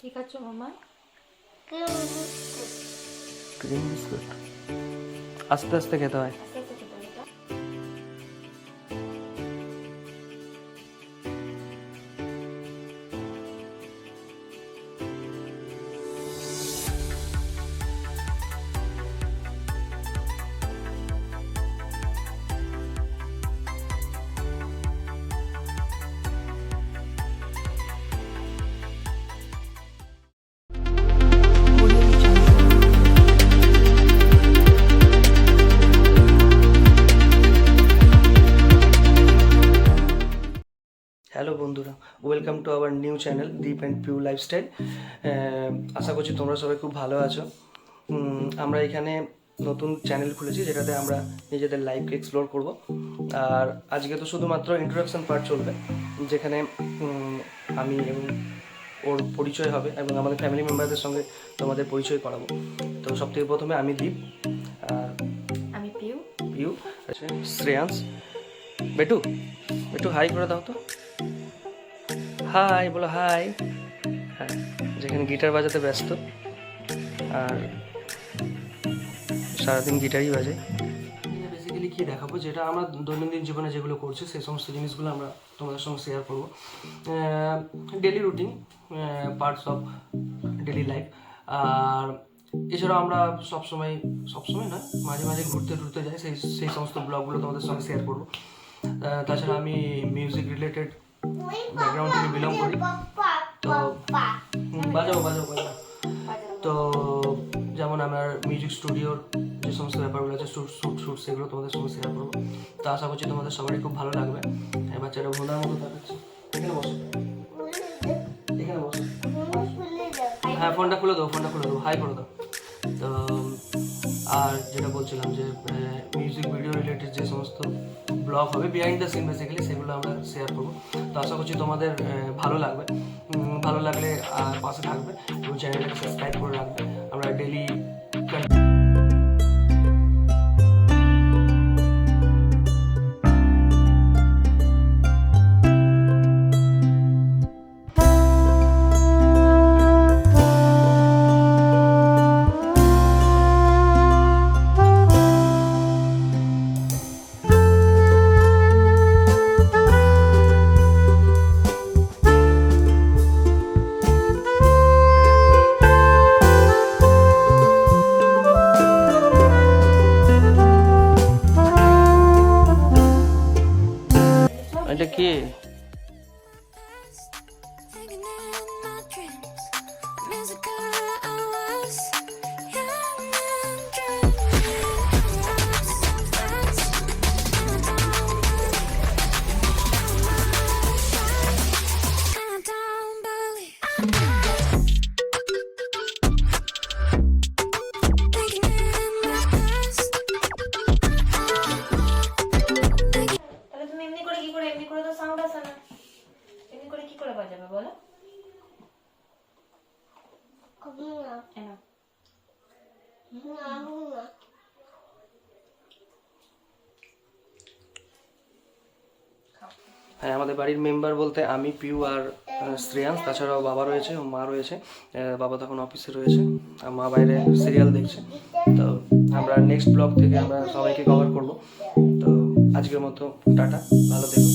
কি আছে মামা। ক্রিম বিস্কুট আস্তে আস্তে খেতে হয়। হ্যালো বন্ধুরা welcome to our new channel Deep and Piu lifestyle আশা করছি তোমরা সবাই খুব ভালো আছো। আমরা এখানে নতুন চ্যানেল খুলেছি যেটাতে আমরা নিজেদের লাইফকে এক্সপ্লোর করব। আর আজকে তো শুধুমাত্র ইন্ট্রোডাকশন পার্ট চলবে যেখানে আমি এবং ওর পরিচয় হবে এবং আমাদের ফ্যামিলি মেম্বারদের সঙ্গে তোমাদের পরিচয় করাবো। তো সব থেকে প্রথমে আমি দীপ আর আমি পিউ। পিউ আছে শ্রেয়াংশ। বেটু বেটু হাই করে দাও তো। হাই, বলো হাই। হ্যাঁ যেখানে গিটার বাজাতে ব্যস্ত, আর সারাদিন গিটারই বাজে। বেসিক্যালি কী দেখাবো, যেটা আমরা দৈনন্দিন জীবনে যেগুলো করছি, সেই সমস্ত জিনিসগুলো আমরা তোমাদের সঙ্গে শেয়ার করব। Daily routine parts of daily life আর এছাড়াও আমরা সবসময় সবসময় না মাঝে মাঝে ঘুরতে টুরতে যাই, সেই সেই সমস্ত ব্লগগুলো তোমাদের সঙ্গে শেয়ার করব। তাছাড়া আমি মিউজিক রিলেটেড ব্যাকগ্রাউন্ড থেকে বিলং করি। তো বাজাবো বাজাবো তো যেমন আমার মিউজিক স্টুডিওর যে সমস্ত ব্যাপারগুলো আছে শ্যুট শ্যুট শ্যুট সেগুলো তোমাদের সঙ্গে শেয়ার করব। তো আশা করছি তোমাদের সবারই খুব ভালো লাগবে। এই বাচ্চাটা ভোলার মতো দেখাচ্ছে। এখানে বসো। এখানে বসো। হ্যাঁ ফোনটা খুলে দাও ফোনটা খুলে দাও। হাই করে দাও। তো আর যেটা বলছিলাম যে মিউজিক ভিডিও রিলেটেড যে সমস্ত ব্লগ হবে বিহাইন্ড দ্য সিন বেসিক্যালি সেগুলো আমরা শেয়ার করব। তো আশা করছি তোমাদের ভালো লাগবে। ভালো লাগলে পাশে থাকবে এবং চ্যানেলটাকে সাবস্ক্রাইব করে রাখবে। আমরা ডেলি here. Hanging. বাজাবে বলো। হ্যাঁ আমাদের বাড়ির মেম্বার বলতে আমি পিউ আর আহ, শ্রেয়াংশ তাছাড়াও বাবা রয়েছে ও মা রয়েছে। আহ, বাবা তখন অফিসে রয়েছে আর মা বাইরে সিরিয়াল দেখছে। তো আমরা নেক্সট ব্লগ থেকে আমরা সবাইকে কভার করব। তো আজকের মতো টাটা ভালো থেকো।